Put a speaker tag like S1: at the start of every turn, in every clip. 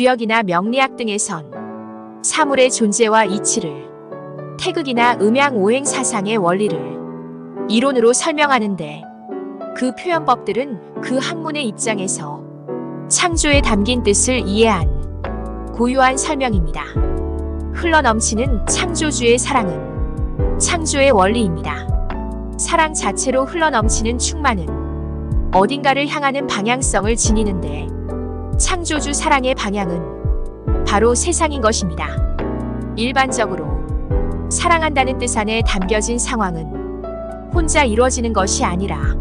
S1: 주역이나 명리학 등에선 사물의 존재와 이치를 태극이나 음양 오행 사상의 원리를 이론으로 설명하는데 그 표현법들은 그 학문의 입장에서 창조에 담긴 뜻을 이해한 고유한 설명입니다. 흘러넘치는 창조주의 사랑은 창조의 원리입니다. 사랑 자체로 흘러넘치는 충만은 어딘가를 향하는 방향성을 지니는데 창조주 사랑의 방향은 바로 세상인 것입니다. 일반적으로 사랑한다는 뜻 안에 담겨진 상황은 혼자 이루어지는 것이 아니라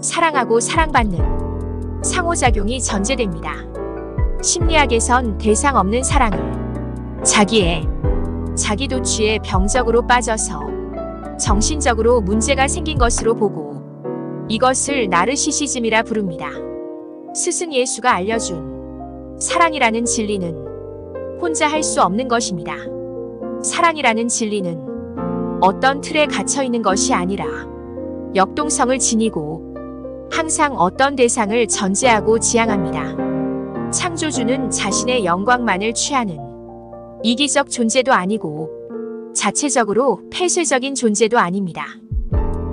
S1: 사랑하고 사랑받는 상호작용이 전제됩니다. 심리학에선 대상 없는 사랑을 자기의 자기 도취에 병적으로 빠져서 정신적으로 문제가 생긴 것으로 보고 이것을 나르시시즘이라 부릅니다. 스승 예수가 알려준 사랑이라는 진리는 혼자 할 수 없는 것입니다. 사랑이라는 진리는 어떤 틀에 갇혀 있는 것이 아니라 역동성을 지니고 항상 어떤 대상을 전제하고 지향합니다. 창조주는 자신의 영광만을 취하는 이기적 존재도 아니고 자체적으로 폐쇄적인 존재도 아닙니다.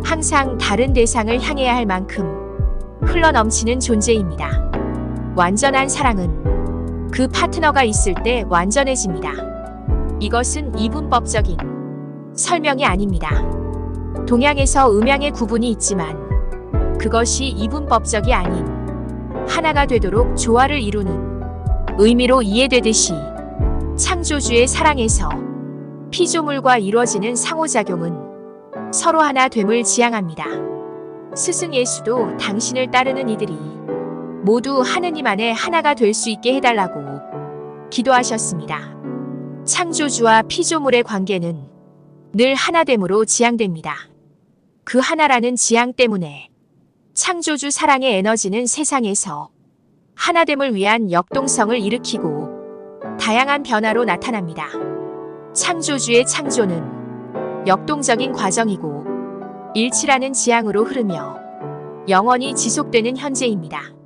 S1: 항상 다른 대상을 향해야 할 만큼 흘러넘치는 존재입니다. 완전한 사랑은 그 파트너가 있을 때 완전해집니다. 이것은 이분법적인 설명이 아닙니다. 동양에서 음양의 구분이 있지만 그것이 이분법적이 아닌 하나가 되도록 조화를 이루는 의미로 이해되듯이 창조주의 사랑에서 피조물과 이루어지는 상호작용은 서로 하나 됨을 지향합니다. 스승 예수도 당신을 따르는 이들이 모두 하느님 안에 하나가 될 수 있게 해달라고 기도하셨습니다. 창조주와 피조물의 관계는 늘 하나됨으로 지향됩니다. 그 하나라는 지향 때문에 창조주 사랑의 에너지는 세상에서 하나됨을 위한 역동성을 일으키고 다양한 변화로 나타납니다. 창조주의 창조는 역동적인 과정이고 일치라는 지향으로 흐르며 영원히 지속되는 현재입니다.